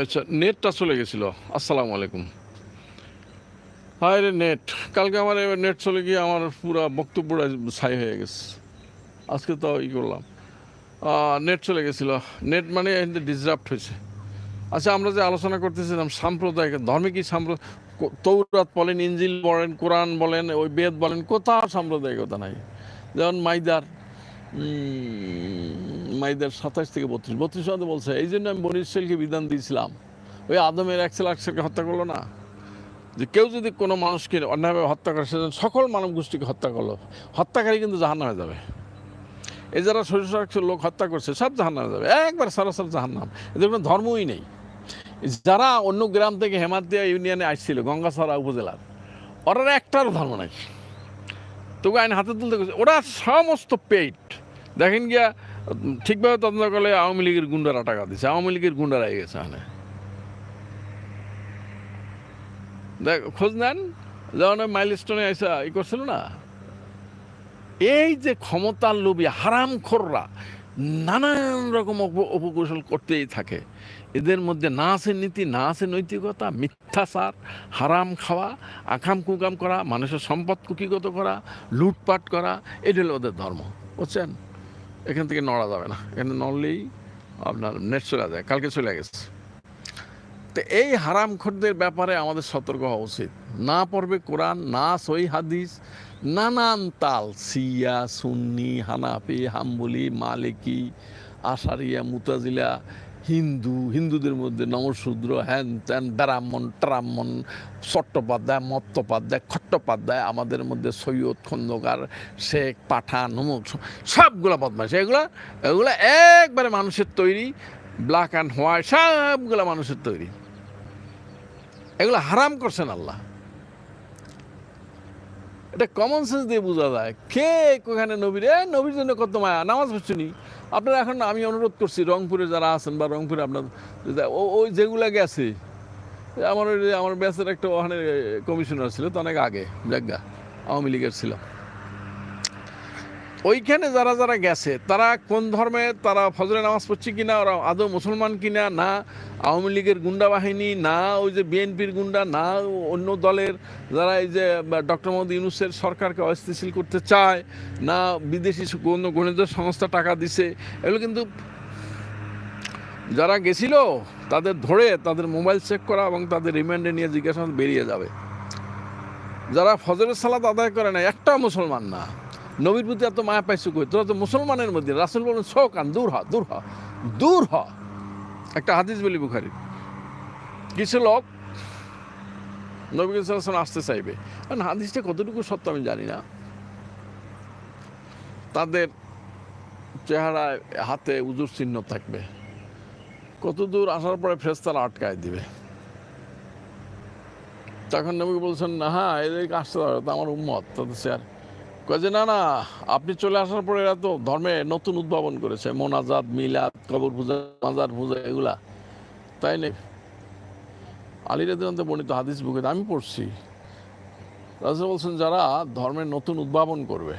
আচ্ছা নেটটা চলে গেছিল। আসসালামু আলাইকুম। হায় রে নেট, কালকে আমার এবার নেট চলে গিয়ে আমার পুরো বক্তব্যটা ছাই হয়ে গেছে। আজকে তো ই করলাম। নেট চলে গেছিল। নেট মানে ডিসরাপ্ট হয়েছে। আচ্ছা আমরা যে আলোচনা করতেছিলাম সাম্প্রদায়িক, ধর্মে কি সাম্প্র, কো- তৌরাত বলেন, ইঞ্জিল বলেন, কোরআন বলেন, ওই বেদ বলেন, কোথাও সাম্প্রদায়িকতা নাই। যেমন মাইদার মাইদার সাতাশ থেকে বত্রিশ। বত্রিশ মধ্যে বলছে, এই জন্য আমি বনি ইসরায়েলকে বিধান দিয়েছিলাম। ওই আদমের একশো লাখকে হত্যা করল না। যে কেউ যদি কোনো মানুষকে অন্যায়ভাবে হত্যা করে সেজন্য সকল মানব গোষ্ঠীকে হত্যা করল। হত্যাকারী কিন্তু জাহান্নামে যাবে। এই যারা শরীর লোক হত্যা করছে, সব জাহান্নামে যাবে। একবার সরাসরি জাহান্নাম। এদের কোনো ধর্মই নেই। যারা অন্য গ্রাম থেকে হেমাতিয়া ইউনিয়নে আসছিল, গঙ্গাছড়া উপজেলার ওরা একটার ধর্ম নাই। তবু আইন হাতে তুলতে ওরা সমস্ত পেট দেখেন গিয়া ঠিকভাবে তদন্ত করলে আওয়ামী লীগের গুন্ডারা টাকা দিচ্ছে আওয়ামী লীগের গুন্ডারা গেছে এখানে। দেখ, খোঁজ নেন। যেমন মাইল স্টোনে এসে ই করছিল না? এই যে ক্ষমতার লোভী হারাম হারামখোররা নানান রকম অপকৌশল করতেই থাকে। এদের মধ্যে না আছে নীতি, না আছে নৈতিকতা, মিথ্যাচার, হারাম খাওয়া, আকাম কুকাম করা, মানুষের সম্পদ কুকিগত করা, লুটপাট করা, এটা হলো ওদের ধর্ম। বুঝছেন? এখান থেকে নড়া যাবে না। এখানে নড়লেই আপনার নেট চলে যায়, কালকে চলে গেছে। তো এই হারামখোরদের ব্যাপারে আমাদের সতর্ক হওয়া উচিত। না পড়বে কোরআন, না সই হাদিস, নানান তাল সিয়া সুন্নি, হানাফি, হাম্বলি, মালিকি, আশারিয়া, মুতাজিলা হিন্দু, হিন্দুদের মধ্যে নমশূদ্র হ্যান ত্যান, ব্রাহ্মণ, ট্রাহ্মণ, চট্টোপাধ্যায়, মত্তোপাধ্যায়, খট্টোপাধ্যায়, আমাদের মধ্যে সৈয়দ, খন্দকার, শেখ, পাঠান অমুক সবগুলো বদমাইশ। এগুলো এগুলো একবারে মানুষের তৈরি ব্ল্যাক অ্যান্ড হোয়াইট সবগুলো মানুষের তৈরি। এগুলো হারাম করছেন আল্লাহ। এটা কমন সেন্স দিয়ে বোঝা যায়। কে ওখানে নবীর? এ নবীর জন্য কত মায়া। নামাজ পড়ছুনি আপনারা এখন আমি অনুরোধ করছি, রংপুরে যারা আছেন বা রংপুরে আপনার ওই যেগুলো গেছে, আমার আমার ব্যাচের একটা ওখানে কমিশনার ছিল, তো অনেক আগে জায়গা আওয়ামী লীগের ছিল। ওইখানে যারা যারা গেছে, তারা কোন ধর্মে, তারা ফজরে নামাজ পড়ছে কিনা, ওরা আদৌ মুসলমান কিনা, না আওয়ামী লীগের গুন্ডা বাহিনী, না ওই যে বিএনপির গুন্ডা, না অন্য দলের যারা এই যে ডক্টর মোহাম্মদ ইউনুসের সরকারকে অস্থিতিশীল করতে চায়, না বিদেশি কোনো গণিত সংস্থা টাকা দিছে, এগুলো কিন্তু যারা গেছিল, তাদের ধরে তাদের মোবাইল চেক করা এবং তাদের রিমান্ডে নিয়ে জিজ্ঞাসা বেরিয়ে যাবে। যারা ফজরের সালাত আদায় করে না একটা মুসলমান না। নবীর প্রতি এত মায়া পাইছো কই? তোরা তো মুসলমানের মধ্যে। রাসুল বলেন শোকান দূর হ দূর হ দূর হ। একটা হাদিস বলি বুখারি। কিছু লোক নবী সাল্লাম আসতে চাইবে। কারণ হাদিসটা কতটুকু সত্য আমি জানি না। তাদের চেহারায়, হাতে উজুর চিহ্ন থাকবে। কত দূর আসার পরে ফেস্তারা আটকায় দিবে। তখন নবী বলছেন, না হ্যাঁ এদেরকে আসতে পারে তো আমার উম্মত, তাদের স্যার যে না না, আপনি চলে আসার পরে এরা তো ধর্মে নতুন উদ্ভাবন করেছে। মোনাজাত মিলাদ, কবর পূজা, মাজার পূজা, এগুলা। তাই নেই আলীরা দিনান্ত বর্ণিত হাদিস বুকে আমি পড়ছি। রাজা বলছেন, যারা ধর্মের নতুন উদ্ভাবন করবে,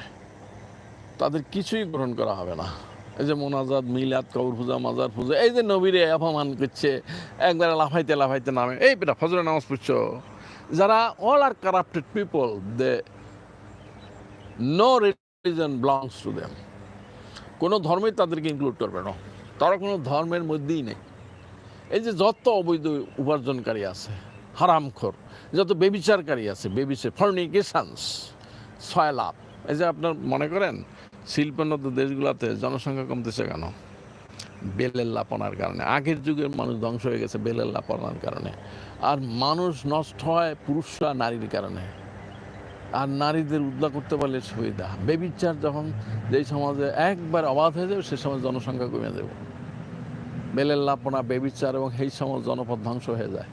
তাদের কিছুই গ্রহণ করা হবে না। এই যে মোনাজাত মিলাদ, কবর পূজা, মাজার পূজা, এই যে নবীরে অপমান করছে, একবারে লাফাইতে লাফাইতে নামে। এই বেটা ফজরে নামাজ পড়ছো। যারা all are corrupted people they no religion belongs to them কোনো ধর্মই তাদেরকে ইনক্লুড করবে না। তারা কোনো ধর্মের মধ্যেই নেই। এই যে যত অবৈধ উপার্জনকারী আছে, হারামখোর, যত বেবিচারকারী আছে, বেবিচার ফর্নিকেশনস লাভ এই যে আপনার মনে করেন, শিল্পোন্নত দেশগুলোতে জনসংখ্যা কমতেছে কেন? বেলের লাপনার কারণে। আগের যুগের মানুষ ধ্বংস হয়ে গেছে বেলের লাপনার কারণে। আর মানুষ নষ্ট হয় পুরুষরা নারীর কারণে। আর নারীদের উদ্ধার করতে পারলে সুবিধা। বেবিচার যখন যেই সমাজে একবার অবাধ হয়ে যাবে, সে সময় জনসংখ্যা কমে যাবে বেলের লাপনা বেবিচার এবং সেই সমাজ জনপদ ধ্বংস হয়ে যায়।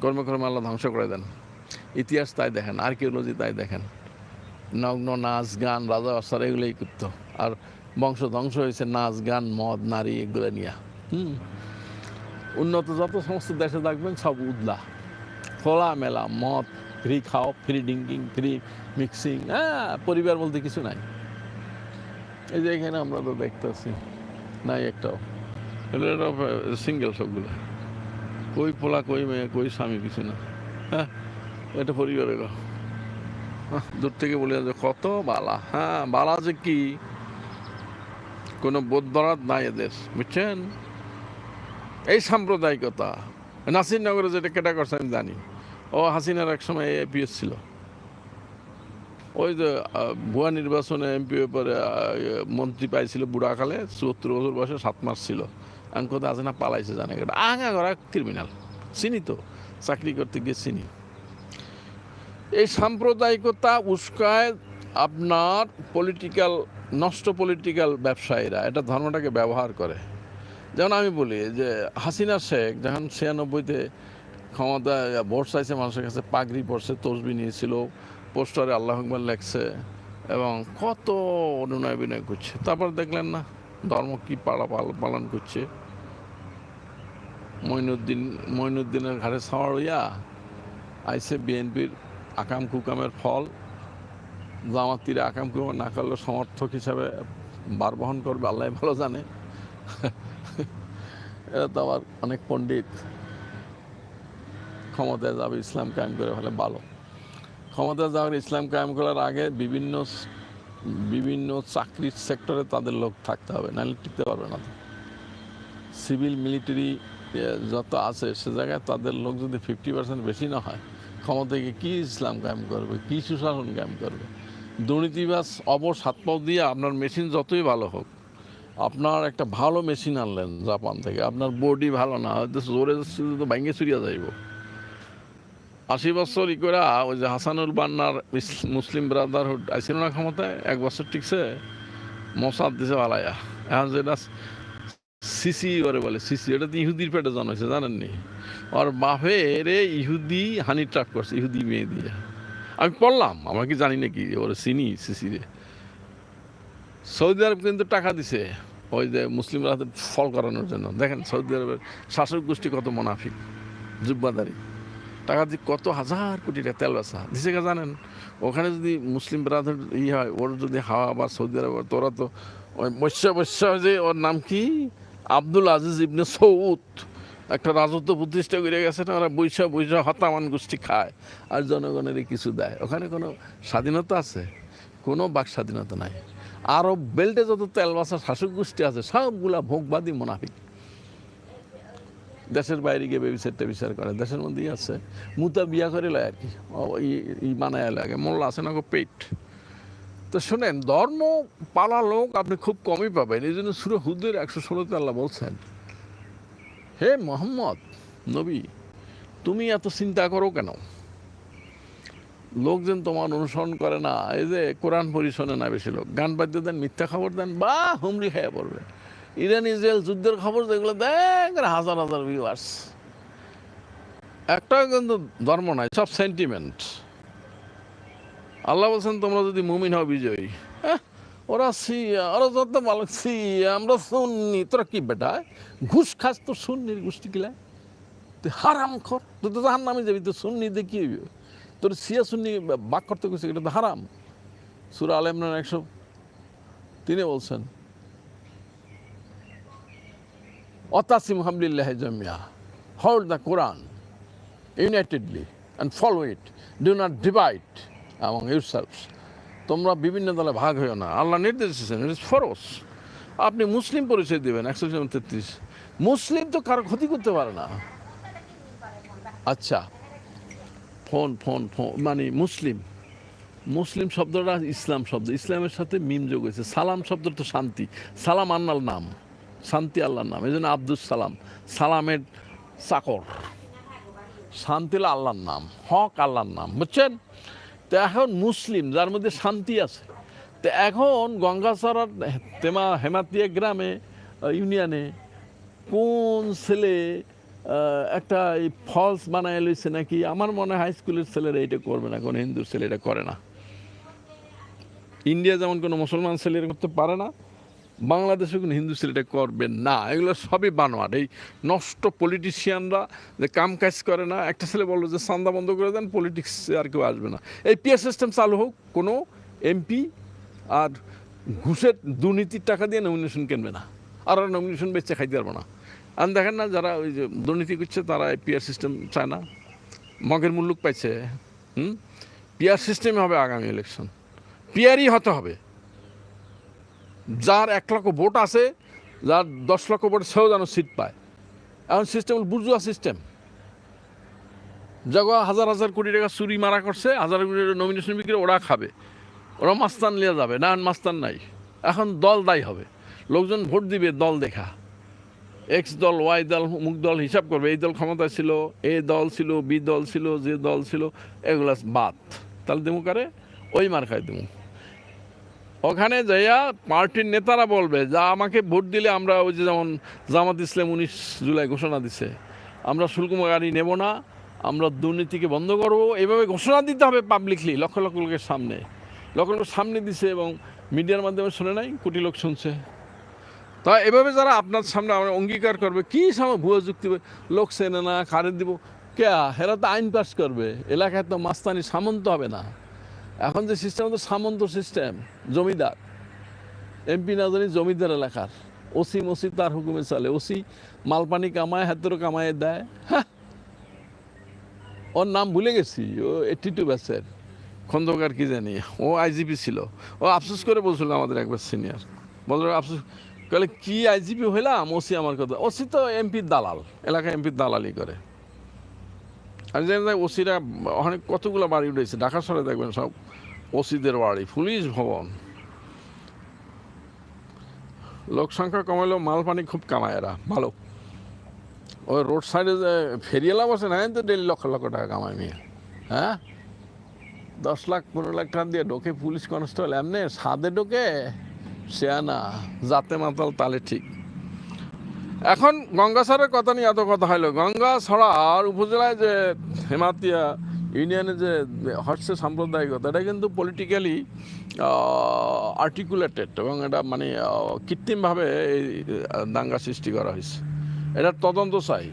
কর্মে কর্মে আল্লাহ ধ্বংস করে দেন। ইতিহাস তাই দেখেন আর্কিওলজি তাই দেখেন। নগ্ন, নাচ, গান, রাজা বাসারা এগুলোই করতো আর বংশ ধ্বংস হয়েছে, নাচ, গান, মদ, নারী, এগুলো নিয়ে। হুম। উন্নত যত সমস্ত দেশে থাকবেন, সব উদলা। খোলা মেলা মদ ফ্রি খাও ফ্রি ড্রিঙ্কিং ফ্রি মিক্সিং হ্যাঁ পরিবার বলতে কিছু নাই। এই যে এখানে আমরা তো দেখতেছি, নাই একটাও। সিঙ্গেল সবগুলো। কই পোলা, কই মেয়ে, কই স্বামী, কিছু না। হ্যাঁ এটা পরিবারের। দূর থেকে বলে যে কত বালা। হ্যাঁ বালা যে কি? কোনো বোধরাত নাই এদের, বুঝছেন? এই সাম্প্রদায়িকতা। নাসিরনগরে যেটা কেটা করছে আমি জানি। ও হাসিনার এক সময় এপিএস ছিল। ওই যে ভুয়া নির্বাচনে এমপি পরে মন্ত্রী পাইছিল বুড়াকালে চুয়াত্তর বছর বয়সে সাত মাস ছিল। আমি কোথাও আছে না, পালাইছে জানে আঙা করা ক্রিমিনাল চিনি তো, চাকরি করতে গিয়ে চিনি। এই সাম্প্রদায়িকতা উস্কায় আপনার পলিটিক্যাল নষ্ট পলিটিক্যাল ব্যবসায়ীরা এটা ধর্মটাকে ব্যবহার করে। যেমন আমি বলি যে, হাসিনা শেখ যখন ছিয়ানব্বইতে ক্ষমতা, ভোট চাইছে মানুষের কাছে, পাগড়ি পড়ছে তসবি নিয়েছিল, পোস্টারে আল্লাহ আকবর লেখছে এবং কত অনুনয় বিনয় করছে। তারপর দেখলেন না, ধর্ম কি পাল- পালন করছে। মইনুদ্দিন, মইনুদ্দিনের ঘাড়ে সাওয়ার হইয়া আইসে বিএনপির আকাম কুকামের ফল। জামাতির আকাম কুকাম না করলে সমর্থক হিসাবে বার বহন করবে, আল্লাহ ভালো জানে। এরা তো আবার অনেক পণ্ডিত। ক্ষমতায় যাবে, ইসলাম কায়েম করে ফেলে, ভালো। ক্ষমতায় যাওয়ার, ইসলাম কায়েম করার আগে বিভিন্ন বিভিন্ন চাকরির সেক্টরে তাদের লোক থাকতে হবে, নাহলে টিকতে পারবে না। সিভিল, মিলিটারি যত আছে সে জায়গায় তাদের লোক যদি ফিফটি পার্সেন্ট বেশি না হয়, ক্ষমতায় গিয়ে কী ইসলাম কায়েম করবে, কী সুশাসন কায়েম করবে? দুর্নীতিবাস অবশ হাত পাও দিয়ে আপনার মেশিন যতই ভালো হোক, আপনার একটা ভালো মেশিন আনলেন জাপান থেকে, আপনার বডি ভালো না, হয়তো জোরে তো ভেঙে চুরিয়া যাইব। আশি বছর ই করে ওই যে হাসানুল বান্নার মুসলিম ব্রাদারহুড আইছিল না ক্ষমতায়? এক বছর টিকছে মশাদ দিছে ভালাইয়া এখন যেটা সিসি ওরে বলে, সিসি, এটা তো ইহুদির পেটে জন্মেছে জানেননি? ওর বাপে রে ইহুদি হানি ট্রাক করছে, ইহুদি মেয়ে দিয়ে। আমি পড়লাম, আমরা কি জানি নাকি, ওরে চিনি সিসি রে। সৌদি আরব কিন্তু টাকা দিছে, ওই যে মুসলিমরা ফল করানোর জন্য। দেখেন সৌদি আরবের শাসক গোষ্ঠী কত মোনাফিক, জুব্বাদারি। টাকা দিয়ে কত হাজার কোটি টাকা তেল বেচা দিছে জানেন? ওখানে যদি মুসলিম ব্রাদার ই হয়, ওর যদি হাওয়া বা সৌদি আরব তোরা তো ওই বৈশ্য বৈশ্য যে ওর নাম কি? আব্দুল আজিজ ইবনে সৌদ। একটা রাজত্ব প্রতিষ্ঠা করে গেছে না, ওরা বৈশা বৈশা হতামান গোষ্ঠী খায় আর জনগণের কিছু দেয়। ওখানে কোনো স্বাধীনতা আছে? কোনো বাক স্বাধীনতা নাই। আরব বেল্টে যত তেল বাসা শাসক গোষ্ঠী আছে, সবগুলা ভোগবাদী মোনাফিক। দেশের বাইরে গিয়ে বেবিচার বিচার করে, দেশের মধ্যেই আছে। মুতা বিয়া করে লয় আর কি। ই- মানায় লাগে মোল্লা আছে না পেট। তো শোনেন, ধর্ম পালা লোক আপনি খুব কমই পাবেন। এই জন্য সুরে হুদের একশো ষোলোতে আল্লাহ বলছেন, হে মোহাম্মদ নবী, তুমি এত চিন্তা করো কেন? লোকজন তোমার অনুসরণ করে না। এই যে কোরআন পড়ি শোনে না বেশি লোক। গান বাদ্য দেন, মিথ্যা খবর দেন, বা হুমরি খাইয়া পড়বে। ইরান ইসরায়েল যুদ্ধের খবর যেগুলো দেন হাজার হাজার ভিউয়ার্স একটাও কিন্তু ধর্ম নাই সব সেন্টিমেন্ট আল্লাহ বলছেন তোমরা যদি মুমিন হও বিজয়ী। হ্যাঁ, ওরা সিয়া ওরা যত ভালো সিয়া আমরা শুননি তোরা কি বেটা? ঘুষ খাস তো শুননি গোষ্ঠী কিলায় তুই হারাম খর। তুই তো হার নামে যাবি তো শুননি দেখি তোর সিয়া শুননি বাক করতে গেছে এটা তো হারাম। সুরা আল ইমরান একশো তিনি বলছেন অতাসিম হামদুলিল্লাহ Jamia. Hold the Quran unitedly and it do not divide among yourselves. তোমরা বিভিন্ন দলে ভাগ হইও না। আল্লাহ নির্দেশ দিয়েছেন ইট ইস ফরস আপনি মুসলিম পরিচয় দেবেন, একশো তেত্রিশ। মুসলিম তো কারও ক্ষতি করতে পারে না। আচ্ছা ফোন ফোন ফোন মানে মুসলিম। মুসলিম শব্দটা ইসলাম শব্দ। ইসলামের সাথে মিম যোগ হয়েছে। সালাম শব্দ তো শান্তি। সালাম আন্নাল নাম। শান্তি আল্লাহর নাম, এই জন্য আব্দুল সালাম, সালামের চাকর। শান্তি আল্লাহর নাম, হক আল্লাহর নাম, বুঝছেন? তো এখন মুসলিম, যার মধ্যে শান্তি আছে, তো এখন গঙ্গাসারার তেমা হেমাতিয়া গ্রামে ইউনিয়নে কোন ছেলে একটা এই ফলস বানায় লইছে নাকি? আমার মনে হাই স্কুলের ছেলেরা এটা করবে না, কোনো হিন্দুর ছেলে এটা করে না। ইন্ডিয়া যেমন কোনো মুসলমান ছেলে করতে পারে না বাংলাদেশে কোনো হিন্দু ছেলেটা করবে না। এগুলো সবই বানোয়াট। এই নষ্ট পলিটিশিয়ানরা যে কাম কাজ করে না, একটা ছেলে বলল যে সান্দা বন্ধ করে দেন পলিটিক্স আর কেউ আসবে না। এই পিয়ার সিস্টেম চালু হোক, কোনো এমপি আর ঘুষের দুর্নীতির টাকা দিয়ে নমিনেশন কিনবে না। আর নমিনেশন বেচে খাইতে পারব না। আর দেখেন না, যারা ওই যে দুর্নীতি করছে, তারা এই পিয়ার সিস্টেম চায় না। মগের মুল্লুক পাইছে, হুম? পিয়ার সিস্টেমে হবে আগামী ইলেকশন পিয়ারই হতে হবে। যার এক লক্ষ ভোট আছে, যার দশ লক্ষ ভোট সেও যেন সিট পায়। এখন সিস্টেম বুঝুয়া সিস্টেম যখন হাজার হাজার কোটি টাকা চুরি মারা করছে, হাজার কোটি টাকা নমিনেশন বিক্রি ওরা খাবে। ওরা মাস্তান নিয়ে যাবে, না, মাস্তান নাই। এখন দল দায়ী হবে। লোকজন ভোট দিবে দল দেখা। এক্স দল ওয়াই দল, মুখ দল হিসাব করবে, এই দল ক্ষমতায় ছিল, এ দল ছিল, বি দল ছিল, যে দল ছিল, এগুলা বাদ। তাহলে দেবো কারে? ওই মার খাই দেবো ওখানে যাইয়া পার্টির নেতারা বলবে, যা আমাকে ভোট দিলে আমরা ওই যে যেমন জামাত ইসলাম উনিশ জুলাই ঘোষণা দিছে, আমরা শুল্ক গাড়ি নেব না, আমরা দুর্নীতিকে বন্ধ করব। এভাবে ঘোষণা দিতে হবে পাবলিকলি লক্ষ লক্ষ লোকের সামনে। লক্ষ লোক সামনে দিছে এবং মিডিয়ার মাধ্যমে শুনে নাই, কোটি লোক শুনছে। তা এভাবে যারা আপনার সামনে আমরা অঙ্গীকার করবে, কী সময় ভুয়ো যুক্তি লোক চেনে না কারে দিব। কে হেরা তো আইন পাস করবে। এলাকায় তো মাস্তানি সামন্ত হবে না। এখন যে সিস্টেম তো সামন্ত সিস্টেম জমিদার। এমপি না জানি জমিদার এলাকার। ওসি মসি তার হুকুমে চলে। ওসি মালপানি কামায় হাতেরও কামায় দেয়। হ্যাঁ ওর নাম ভুলে গেছি। ও এইটি টু ব্যাচের খন্দকার কি জানি? ও আইজিপি ছিল। ও আফসোস করে বলছিল আমাদের একবার সিনিয়র বলল, আফসোস কলে কি আইজিপি হইলাম? ওসি আমার কথা। ওসি তো এমপির দালাল। এলাকায় এমপির দালালি করে। আমি জানি না, ওসিরা অনেক কতগুলো বাড়ি উঠেছে, ঢাকা শহরে দেখবেন সব ওসিদের বাড়ি, পুলিশ ভবন। লোক সংখ্যা কমাইলেও মাল পানি খুব কামায় এরা, ভালো। ওই রোড সাইডে যে ফেরিয়ালা বসে না তো ডেলি লক্ষ লক্ষ টাকা কামায় মেয়ে। হ্যাঁ? দশ লাখ, পনেরো লাখ টাকা দিয়ে ঢোকে, পুলিশ কনস্টেবল, এমনি সাদে ঢোকে, সে না জাতে মাতাল তালে ঠিক। এখন গঙ্গাসরের কথা নিয়ে এত কথা হলো। গঙ্গা ছড়ার উপজেলায় যে হেমাতিয়া ইউনিয়নে যে হচ্ছে সাম্প্রদায়িকতা, এটা কিন্তু পলিটিক্যালি আর্টিকুলেটেড এবং এটা মানে কৃত্রিমভাবে এই দাঙ্গা সৃষ্টি করা হয়েছে। এটা তদন্ত চাই।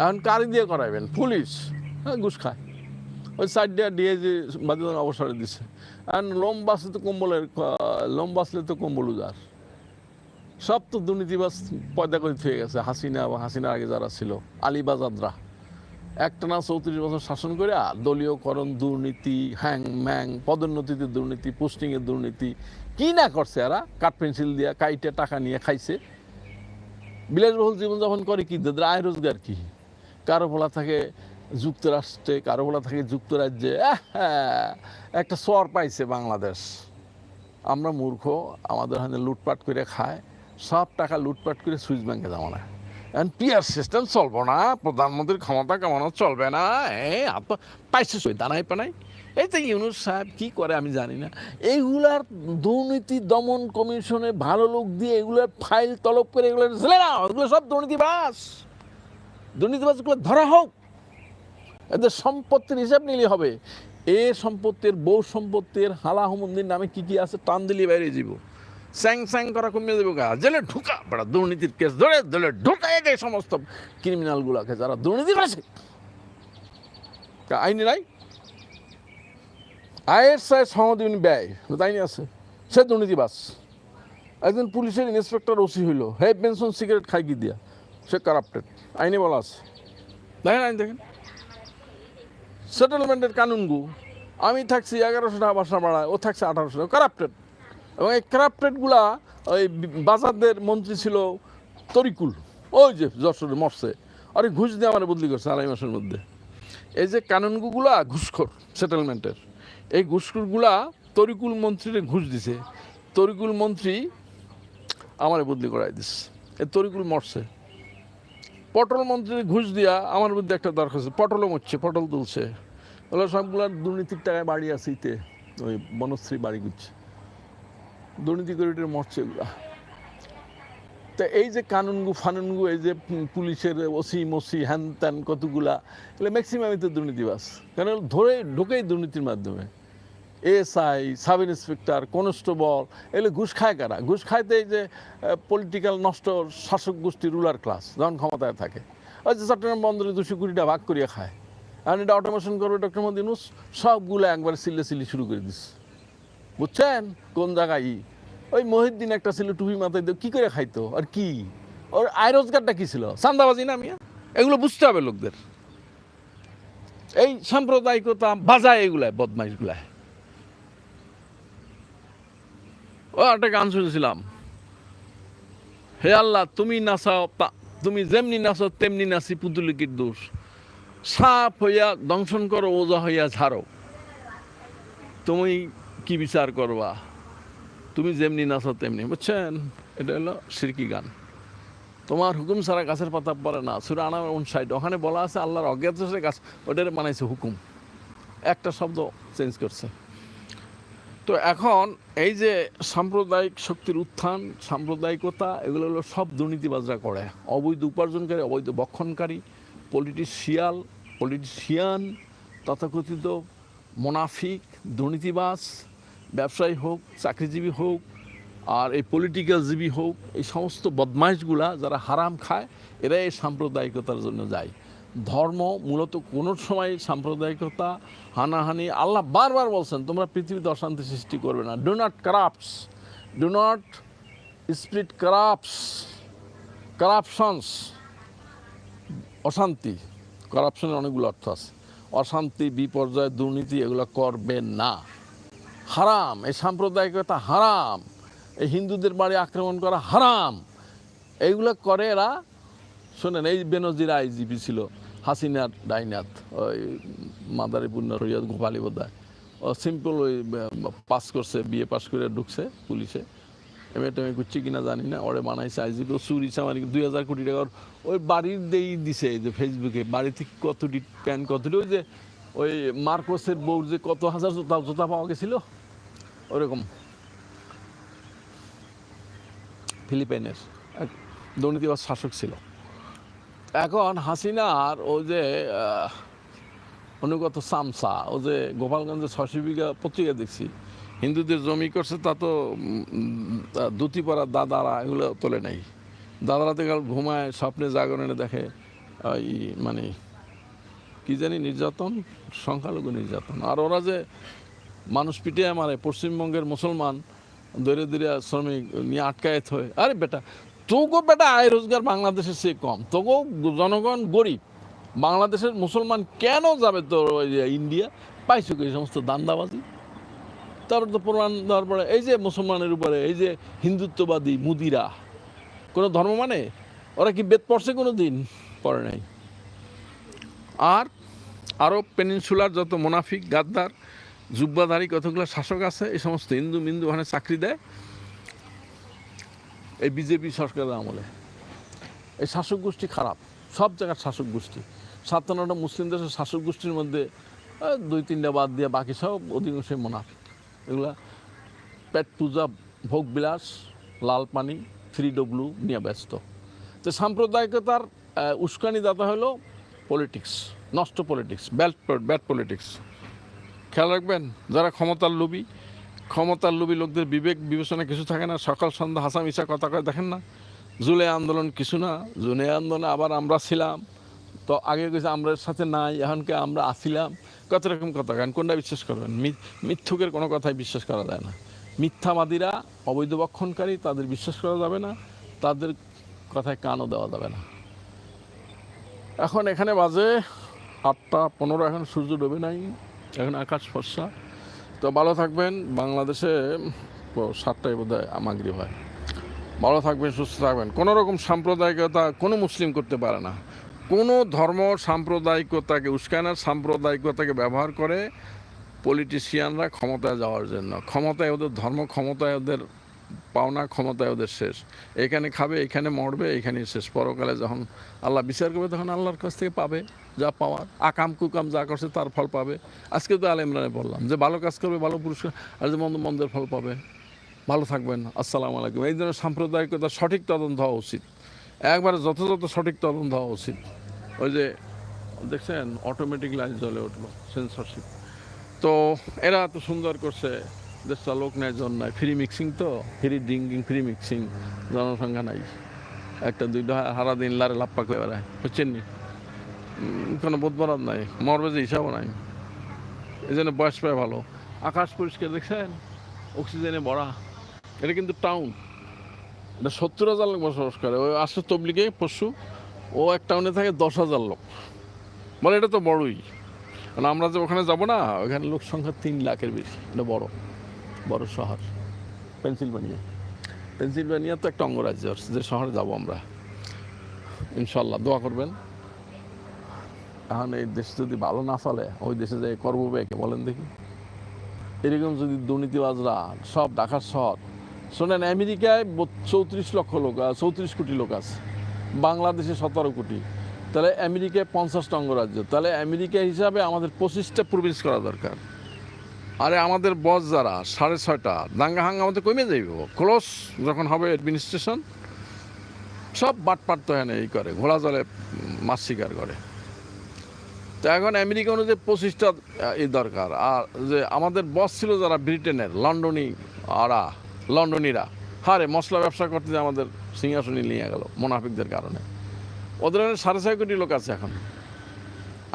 এখন কারি দিয়ে করাইবেন? পুলিশ? হ্যাঁ ঘুষ খায়। ওই সাইড দিয়ে দিয়ে যে বাদ্যজন অবসরে দিছে। এখন লোম বাঁচলে তো কম্বলের লোম বাঁচলে তো কম্বল উজার সব তো দুর্নীতিবাজ পয়দা করে থুয়ে গেছে। হাসিনা বা হাসিনার আগে যারা ছিল আলিবাজাদরা। একটানা চৌত্রিশ বছর শাসন করে দলীয়করণ দুর্নীতি হ্যাং ম্যাং পদোন্নতিতে দুর্নীতি পোস্টিংয়ের দুর্নীতি কি না করছে এরা? কাঠ পেন্সিল দিয়ে কাইটে টাকা নিয়ে খাইছে। বিলাসবহুল জীবনযাপন করে কি? তাদের আয় রোজগার কি? কারও বলা থাকে যুক্তরাষ্ট্রে কারও বলা থাকে যুক্তরাজ্যে। হ্যাঁ, একটা স্বর পাইছে বাংলাদেশ। আমরা মূর্খ আমাদের হাতে লুটপাট করে খায়। সব টাকা লুটপাট করে সুইস ব্যাংকে জমা না। এখন পিয়ার সিস্টেম চলবো না, প্রধানমন্ত্রীর ক্ষমতা কামানো চলবে না। আপ, পাইছে সই দানাই পানাই। এই তো ইউনুস সাহেব কী করে আমি জানি না। এইগুলার দুর্নীতি দমন কমিশনে ভালো লোক দিয়ে এগুলোর ফাইল তলব করে এগুলো ছেলে না এগুলো সব দুর্নীতিবাস দুর্নীতিবাসগুলো ধরা হোক। এদের সম্পত্তির হিসাব নিলে হবে। এ সম্পত্তির বউ সম্পত্তির হালা হুমন্দির নামে কি কি আছে টান দিলে বাইরে যাব স্যাং স্যাং করা কমিয়ে দেবো গা। জেলে ঢুকা বেড়া দুর্নীতির কেস ধরে জেলে ঢুকাই দেয় সমস্ত ক্রিমিনালগুলোকে যারা দুর্নীতি করেছে। আইনি নাই? আয়ের সায় সমাধীন ব্যয় আইনি আছে সে দুর্নীতিবাস একজন পুলিশের ইন্সপেক্টর ওসি হইল, হে পেনশন সিগারেট খাই কি দিয়া? সে কারাপ্টেড আইনে বলা আছে। দেখেন আইন, দেখেন। সেটেলমেন্টের কানুনগু, আমি থাকছি এগারোশো টাকা বাসা ভাড়ায়, ও থাকছে আঠারোশো টাকা কারাপ্টেড এবং এই কারাপ্টেডগুলা ওই বাজারদের মন্ত্রী ছিল তরিকুল। ওই যে যশোরে মরছে। আরে ঘুষ দিয়ে আমার বদলি করছে আড়াই মাসের মধ্যে। এই যে কানুনগুলা ঘুষখোর সেটেলমেন্টের এই ঘুষখোরগুলা তরিকুল মন্ত্রীরে ঘুষ দিছে। তরিকুল মন্ত্রী আমারে বদলি করাই দিছে। এই তরিকুল মরছে। পটল মন্ত্রী ঘুষ দিয়া আমার মধ্যে একটা দরখাস্ত পটলও মরছে, পটল তুলছে। ওগুলো সবগুলো দুর্নীতির টাকায় বাড়ি আছে ইতে। ওই বনশ্রী বাড়ি গুচ্ছে। দুর্নীতি করে এটা মরছে এগুলা। তা এই যে কানুনগু, ফানুনগু, এই যে পুলিশের ওসি, মসি, হ্যান ত্যান কতগুলা, এগুলো ম্যাক্সিমামই তো দুর্নীতিবাস কারণ ধরে ঢোকেই দুর্নীতির মাধ্যমে। এসআই সাব ইন্সপেক্টর কনস্টেবল এগুলো ঘুষ খায় কারা? ঘুষ খাইতে এই যে পলিটিক্যাল নষ্ট শাসক গোষ্ঠী রুলার ক্লাস যখন ক্ষমতায় থাকে। ওই যে চট্টগ্রাম বন্দরে দুশো কোটিটা ভাগ করিয়া খায়। আর এটা অটোমেশন করবে ডক্টর মোদী ইউনূস সবগুলো একবার সিলে সিলি শুরু করে দিস বুঝছেন? কোন জায়গায়? ওই মহিউদ্দিন একটা ছিল, টুপি মাথায় দিয়ে কী করে খাইতো? আর কি? ওর আয় রোজগারটা কি ছিল? চান্দাবাজি না মিয়া? এগুলো বুঝতে হবে লোকদের। এই সাম্প্রদায়িকতা, বাজায় এগুলায়, বদমাইশগুলায়। ও, একটা গান শুনেছিলাম। হে আল্লাহ, তুমি নাচাও তুমি যেমনি নাচো তেমনি নাচি পুতুলিকির দোষ। সাপ হইয়া দংশন করো, ওজা হইয়া ঝাড়ো। তুমি কি বিচার করবা? তুমি যেমনি নাচো তেমনি, বুঝছেন? এটা হলো সিরকি গান। তোমার হুকুম ছাড়া গাছের পাতা পড়ে না। সুরা আনামের উন সাইড ওখানে বলা আছে আল্লাহর অজ্ঞাত গাছ, ওটার বানাইছে হুকুম। একটা শব্দ চেঞ্জ করছে। তো এখন এই যে সাম্প্রদায়িক শক্তির উত্থান, সাম্প্রদায়িকতা, এগুলো হলো সব দুর্নীতিবাজরা করে। অবৈধ উপার্জনকারী, অবৈধ বক্ষণকারী পলিটিশিয়াল পলিটিশিয়ান তথাকথিত মোনাফিক দুর্নীতিবাজ ব্যবসায়ী হোক, চাকরিজীবী হোক, আর এই পলিটিক্যাল জীবী হোক, এই সমস্ত বদমাইশগুলা যারা হারাম খায় এরা এই সাম্প্রদায়িকতার জন্য যায় ধর্ম মূলত কোনো সময় সাম্প্রদায়িকতা, হানাহানি, আল্লাহ বারবার বলছেন, তোমরা পৃথিবীতে অশান্তি সৃষ্টি করবে না। Do not corrupts do not spread corrupts corruptions অশান্তি কারাপশনের অনেকগুলো অর্থ আছে। অশান্তি, বিপর্যয়, দুর্নীতি, এগুলো করবে না। হারাম, এই সাম্প্রদায়িকতা হারাম, এই হিন্দুদের বাড়ি আক্রমণ করা হারাম। এইগুলো করে এরা, শোনেন, এই বেনজির আইজিপি ছিল, হাসিনার ডাইনাথ ওই মাদারীপুর রইয়াদ গোপালী বোধহয়। ও সিম্পল ওই পাস করছে বিয়ে পাস করে ঢুকছে পুলিশে। এম টেমে করছি কিনা জানি না, ওরে বানাইছে আইজিপি ও চুরি চামারি দুই হাজার কোটি টাকার ওই বাড়ির দেই দিছে, এই যে ফেসবুকে বাড়ি থেকে কতটি প্যান, কতটি, ওই যে, ওই মার্কোসের বউর যে কত হাজার জোতা জোতা পাওয়া গেছিল ওরকম। ফিলিপাইনের এক দুর্নীতিবাজ শাসক ছিল। এখন হাসিনার ও যে অনুগত সামসা, ও যে গোপালগঞ্জে ছশো বিঘা পত্রিকা দেখছি, হিন্দুদের জমি করছে, তা তো দুতি পরা দাদারা এগুলো তোলে নাই। দাদারা কাল ঘুমায়, স্বপ্নে জাগরণে দেখে, ওই মানে কি জানি নির্যাতন, সংখ্যালঘু নির্যাতন। আর ওরা যে মানুষ পিটে মারে, পশ্চিমবঙ্গের মুসলমান ধরে ধরে শ্রমিক নিয়ে আটকায়ত হয়। আরে বেটা, তোগো বেটা আয় রোজগার বাংলাদেশের চেয়ে কম। তোগো জনগণ গরিব। বাংলাদেশের মুসলমান কেন যাবে তোর ইন্ডিয়া? পাইছো এই সমস্ত দান্দাবাজি? তার তো প্রমাণ দেওয়ার পরে এই যে মুসলমানের উপরে, এই যে হিন্দুত্ববাদী মুদিরা, কোনো ধর্ম মানে? ওরা কি বেদ পড়ছে কোনো দিন পড়ে নাই। আর আরও পেনিনসুলার যত মোনাফিক গাদ্দার জুব্বাধারী কতগুলো শাসক আছে, এই সমস্ত হিন্দু মিন্দু ওখানে চাকরি দেয়, এই বিজেপি সরকারের আমলে। এই শাসক গোষ্ঠী খারাপ, সব জায়গার শাসক গোষ্ঠী। সাতান্নটা মুসলিম দেশের শাসক গোষ্ঠীর মধ্যে দুই, তিনটা বাদ দিয়ে বাকি সব অধিকাংশই মোনাফিক এগুলা পেট পূজা, ভোগ বিলাস লাল পানি থ্রি ডব্লু নিয়ে ব্যস্ত। তো সাম্প্রদায়িকতার উস্কানি দাতা হলো পলিটিক্স, নষ্ট পলিটিক্স ব্যাড ব্যাড পলিটিক্স। খেয়াল রাখবেন, যারা ক্ষমতার লোভী ক্ষমতার লোভী লোকদের বিবেক বিবেচনা কিছু থাকে না। সকাল, সন্ধ্যা, হাসা মিশা কথা কয়, দেখেন না? জুলাই আন্দোলন কিছু না, জুলাই আন্দোলনে আবার আমরা ছিলাম। তো আগে কিছু আমরা সাথে নাই এখনকে আমরা আসিলাম কত রকম কথা কেন কোনটা বিশ্বাস করবেন? মিথ্যুকের কোনো কথাই বিশ্বাস করা যায় না। মিথ্যাবাদীরা, অবৈধ বক্ষণকারী, তাদের বিশ্বাস করা যাবে না, তাদের কথায় কানও দেওয়া যাবে না। এখন এখানে বাজে আটটা পনেরো, এখন সূর্য ডোবে নাই। এখন আকাশ ফর্সা। তো ভালো থাকবেন। বাংলাদেশে সাতটায় বোধ হয় মাগরিব হয়। ভালো থাকবেন, সুস্থ থাকবেন। কোনো রকম সাম্প্রদায়িকতা কোনো মুসলিম করতে পারে না। কোনো ধর্ম সাম্প্রদায়িকতাকে উস্কায় না সাম্প্রদায়িকতাকে ব্যবহার করে পলিটিশিয়ানরা ক্ষমতায় যাওয়ার জন্য। ক্ষমতায় ওদের, ধর্ম ক্ষমতায় ওদের পাওনা ক্ষমতায় ওদের শেষ। এখানে খাবে, এখানে মরবে, এখানেই শেষ। পরকালে যখন আল্লাহ বিচার করবে, তখন আল্লাহর কাছ থেকে পাবে যা পাওয়ার। আকাম কুকাম যা করছে তার ফল পাবে। আজকে তো আল ইমরানে বললাম যে ভালো কাজ করবে, ভালো পুরস্কার, আর যে মন্দ, মন্দের ফল পাবে। ভালো থাকবেন। আসসালামু আলাইকুম। এই ধরনের সাম্প্রদায়িকতা, সঠিক তদন্ত হওয়া উচিত। একবারে যথাযথ সঠিক তদন্ত হওয়া উচিত। ওই যে, দেখছেন? অটোমেটিক লাইন জ্বলে উঠল সেন্সরশিপ তো এরা এত সুন্দর করছে। দেশটা লোক নেয় জন নাই। ফ্রি মিক্সিং তো? ফ্রি ড্রিঙ্কিং ফ্রি মিক্সিং জনসংখ্যা নাই। একটা, দুইটা হারা দিন লারে লাপ্পা করে বেড়ায়। বুঝছেন নি? কোনো বোধবরাত নাই। মরবে যে হিসাবও নাই। এই জন্য বয়স পায় ভালো। আকাশ পরিষ্কার দেখছেন? অক্সিজেনে ভরা। এটা কিন্তু টাউন এটা সত্তর হাজার লোক বসবাস করে। ওই আসে তবলিগে পশু। ও এক টাউনে থাকে দশ হাজার লোক। মানে এটা তো বড়ই। কারণ আমরা যে ওখানে যাব না, ওখানে লোক সংখ্যা তিন লাখের বেশি। এটা বড়। বড় শহর, পেনসিলভানিয়া। পেনসিলভানিয়া তো একটা অঙ্গরাজ্য, যে শহরে যাব আমরা। ইনশাল্লাহ, দোয়া করবেন। এখন এই দেশ যদি ভালো না চলে, ওই দেশে যে করব কে, বলেন দেখি। এরকম যদি দুর্নীতিবাজরা, সব ঢাকার শহর, শোনেন, আমেরিকায় চৌত্রিশ লক্ষ লোক চৌত্রিশ কোটি লোক আছে। বাংলাদেশে সতেরো কোটি। তাহলে আমেরিকায় পঞ্চাশটা অঙ্গরাজ্য। তাহলে আমেরিকা হিসাবে আমাদের পঁচিশটা প্রবেশ করা দরকার। আরে আমাদের বস যারা, সাড়ে ছয়টা, দাঙ্গা হাঙ্গা আমাদের কমে যাইব। ক্লোজ যখন হবে অ্যাডমিনিস্ট্রেশন সব বাটপাট তো এখানে এই করে, ঘোড়া জলে মাছ শিকার করে। তো এখন আমেরিকা অনুযায়ী পঁচিশটা এই দরকার। আর যে আমাদের বস ছিল যারা ব্রিটেনের, লন্ডনি আরা, লন্ডনীরা, হারে মশলা ব্যবসা করতে যে আমাদের সিংহাসনে নিয়ে গেল, মোনাফিকদের কারণে। ওদের সাড়ে ছয় কোটি লোক আছে এখন।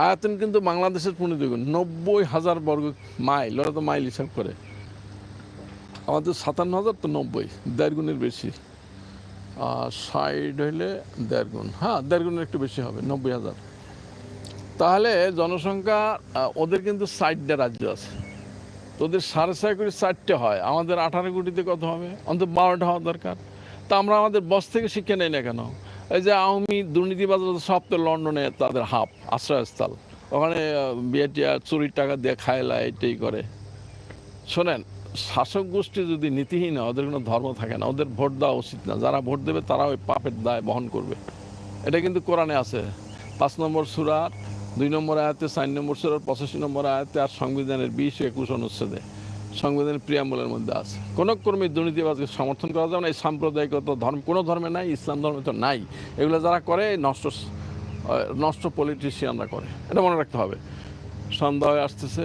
আয়তন কিন্তু বাংলাদেশের পনেরো দুগুণ নব্বই হাজার বর্গ মাইল। ওরা তো মাইল হিসাব করে। আমাদের সাতান্ন হাজার তো নব্বই, দেড় গুণের বেশি। সাইড হইলে দেড় গুণ। হ্যাঁ দেড় গুণের একটু বেশি হবে, নব্বই হাজার। তাহলে জনসংখ্যা ওদের কিন্তু ষাটটা রাজ্য আছে। তো ওদের সাড়ে ছয় কোটি ষাটটা হয়। আমাদের আঠারো কোটিতে কত হবে? অন্তত বারোটা হওয়া দরকার। তা আমরা আমাদের বস থেকে শিক্ষা নেই না কেন? এই যে আওয়ামী দুর্নীতিবাজ সব তো লন্ডনে তাদের হাফ, আশ্রয়স্থল। ওখানে বিয়ে টিয়া চুরির টাকা দিয়ে খায়লা এটাই করে। শোনেন, শাসক গোষ্ঠী যদি নীতিহীন হয়, ওদের কোনো ধর্ম থাকে না, ওদের ভোট দেওয়া উচিত না। যারা ভোট দেবে, তারা ওই পাপের দায় বহন করবে। এটা কিন্তু কোরআনে আছে। পাঁচ নম্বর সুরার দুই নম্বর আয়াতে, চার নম্বর সুরার পঁচাশি নম্বর আয়াতে আর সংবিধানের বিশ, একুশ অনুচ্ছেদে। সংবিধানের প্রিয়াম্বলের মধ্যে আছে। কোনো কর্মী দুর্নীতিবাজকে সমর্থন করা যাবে না, এই সাম্প্রদায়িকতা ধর্ম, কোনো ধর্মে নাই, ইসলাম ধর্মে তো নাই। এগুলো যারা করে নষ্ট নষ্ট পলিটিশিয়ানরা করে। এটা মনে রাখতে হবে। সন্ধ্যা হয়ে আসতেছে,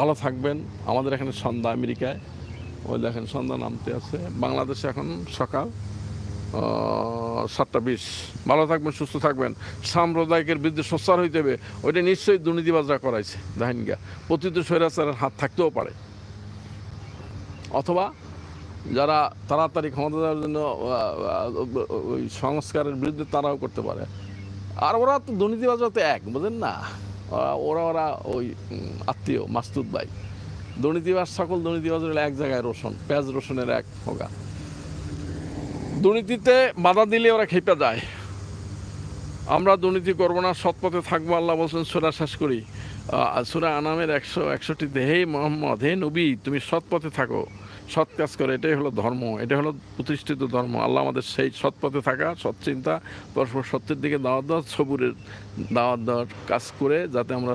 ভালো থাকবেন। আমাদের এখানে সন্ধ্যা, আমেরিকায়। ওই দেখেন, সন্ধ্যা নামতে আছে। বাংলাদেশে এখন সকাল সাতটা বিশ। ভালো থাকবেন, সুস্থ থাকবেন। সাম্প্রদায়িকের বিরুদ্ধে সোচ্চার হইতে হবে। ওইটা নিশ্চয়ই দুর্নীতিবাজরা করাইছে দেখেন গিয়া। প্রতিটি স্বৈরাচারের হাত থাকতেও পারে। অথবা যারা তাড়াতাড়ি ক্ষমতা দেওয়ার জন্য ওই সংস্কারের বিরুদ্ধে তারাও করতে পারে। আর ওরা তো দুর্নীতিবাজরা তো এক বোঝেন না? ওরা- ওরা ওই আত্মীয়, মাস্তুদ ভাই। দুর্নীতিবাজ, সকল দুর্নীতিবাজ হলো এক জায়গায় রোশন, পেঁয়াজ রসুনের এক হোগা। দুর্নীতিতে বাধা দিলে ওরা খেপে যায়। আমরা দুর্নীতি করব না সৎ পথে থাকব, আল্লাহ বলছেন সুরা শেষ করি। সুরা আনামের একশো একষট্টিতে হে মোহাম্মদ, হে নবী, তুমি সৎ পথে থাকো, সৎ কাজ করে, এটাই হলো ধর্ম, এটা হলো প্রতিষ্ঠিত ধর্ম আল্লাহ আমাদের সেই সৎ পথে থাকা, সৎ চিন্তা, পরস্পর সত্যের দিকে দাওয়াত দেওয়া, সবুরের দাওয়াত দেওয়ার কাজ করে যাতে আমরা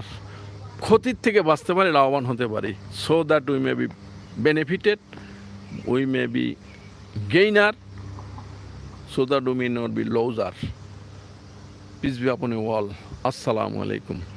ক্ষতির থেকে বাঁচতে পারি, লাভবান হতে পারি so that we may be benefited we may be gainer so that we may not be loser. Peace be you all. Assalamu alaikum.